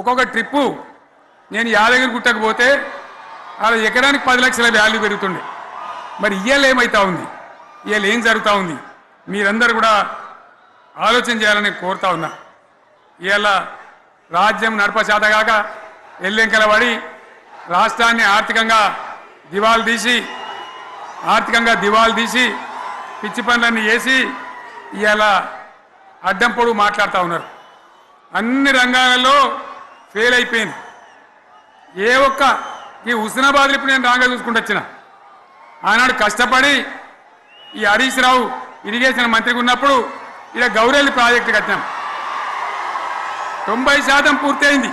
ఒక్కొక్క ట్రిప్పు నేను యాదగిరి గుట్టకు పోతే అలా ఎకరానికి పది లక్షల వాల్యూ పెరుగుతుండే. మరి ఇవాళ ఏమవుతా ఉంది? ఇవాళ ఏం జరుగుతూ ఉంది? మీరందరూ కూడా ఆలోచన చేయాలని కోరుతా ఉన్నా. ఇవాళ రాజ్యం నడపచేతగాక ఎల్లెంకల పడి రాష్ట్రాన్ని ఆర్థికంగా దివాలు తీసి ఆర్థికంగా దివాలు తీసి పిచ్చి పనులన్నీ వేసి ఇవాళ అడ్డం పొడుగు మాట్లాడుతూ ఉన్నారు. అన్ని రంగాలలో ఫెయిల్ అయిపోయింది. ఏ ఒక్క ఈ హుస్నాబాద్లు ఇప్పుడు నేను రాగా చూసుకుంటూ వచ్చిన. ఆనాడు కష్టపడి ఈ హరీష్ రావు ఇరిగేషన్ మంత్రిగా ఉన్నప్పుడు ఇలా గౌరెల్లి ప్రాజెక్టు కట్టినాం. తొంభై శాతం పూర్తయింది.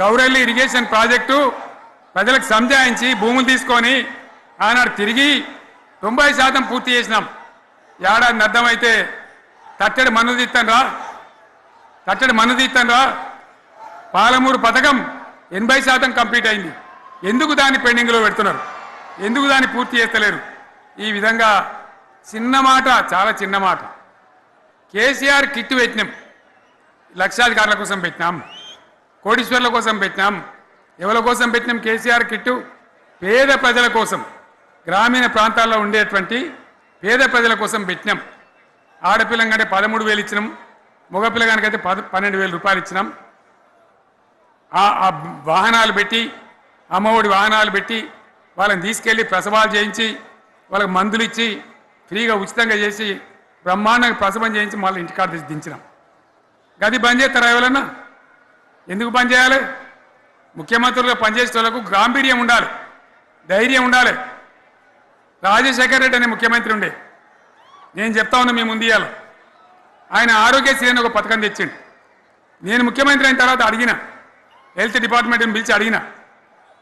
గౌరెల్లి ఇరిగేషన్ ప్రాజెక్టు ప్రజలకు సంజాయించి భూములు తీసుకొని ఆనాడు తిరిగి తొంభై శాతం పూర్తి చేసినాం. ఏడాది అర్థమైతే తట్టడి మన్ను తీస్తాను రా తట్టడి మన్ను తీస్తాను రా పాలమూరు పథకం ఎనభై శాతం కంప్లీట్ అయింది. ఎందుకు దాన్ని పెండింగ్లో పెడుతున్నారు? ఎందుకు దాన్ని పూర్తి చేస్తలేరు? ఈ విధంగా చిన్న మాట చాలా చిన్న మాట. కేసీఆర్ కిట్ పెట్టినాం. లక్షాధికారుల కోసం పెట్టినాం. కోటీశ్వర్ల కోసం పెట్టినాం. ఎవరి కోసం పెట్టినాం కేసీఆర్ కిట్టు? పేద ప్రజల కోసం. గ్రామీణ ప్రాంతాల్లో ఉండేటువంటి పేద ప్రజల కోసం పెట్టినాం. ఆడపిల్లంకంటే పదమూడు వేలు ఇచ్చినాం. మగపిల్లగానికైతే పద పన్నెండు వేల రూపాయలు ఇచ్చినాం. ఆ వాహనాలు పెట్టి అమ్మఒడి వాహనాలు పెట్టి వాళ్ళని తీసుకెళ్ళి ప్రసవాలు చేయించి వాళ్ళకి మందులు ఇచ్చి ఫ్రీగా ఉచితంగా చేసి బ్రహ్మాండంగా ప్రసవం చేయించి మళ్ళీ ఇంటికాడ దించినాం. గది బంద్ చేస్తారా ఎవరన్నా? ఎందుకు బంద్ చేయాలి? ముఖ్యమంత్రులుగా పనిచేసే వాళ్ళకు గాంభీర్యం ఉండాలి ధైర్యం ఉండాలి. రాజశేఖర రెడ్డి అనే ముఖ్యమంత్రి ఉండే. నేను చెప్తా ఉన్నా మీ ముందు ఆయన ఆరోగ్యశ్రీ అని ఒక పథకం తెచ్చిండు. నేను ముఖ్యమంత్రి అయిన తర్వాత అడిగిన హెల్త్ డిపార్ట్మెంట్ని పిలిచి అడిగిన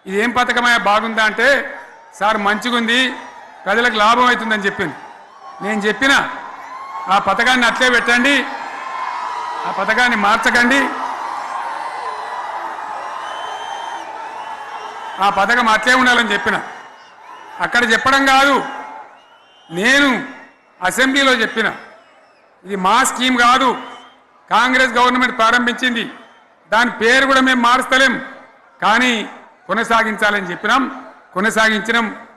ఇది ఏం పథకమయ్యా? బాగుందా? అంటే సార్ మంచిగుంది ప్రజలకు లాభం అవుతుందని చెప్పింది. నేను చెప్పిన ఆ పథకాన్ని అట్లే పెట్టండి ఆ పథకాన్ని మార్చకండి ఆ పథకం అట్లే ఉండాలని చెప్పిన. అక్కడ చెప్పడం కాదు నేను అసెంబ్లీలో చెప్పిన ఇది మా స్కీమ్ కాదు కాంగ్రెస్ గవర్నమెంట్ ప్రారంభించింది దాని పేరు కూడా మేము మారుస్తలేం. కానీ కొనసాగించాలని చెప్పినాం. కొనసాగించినాం.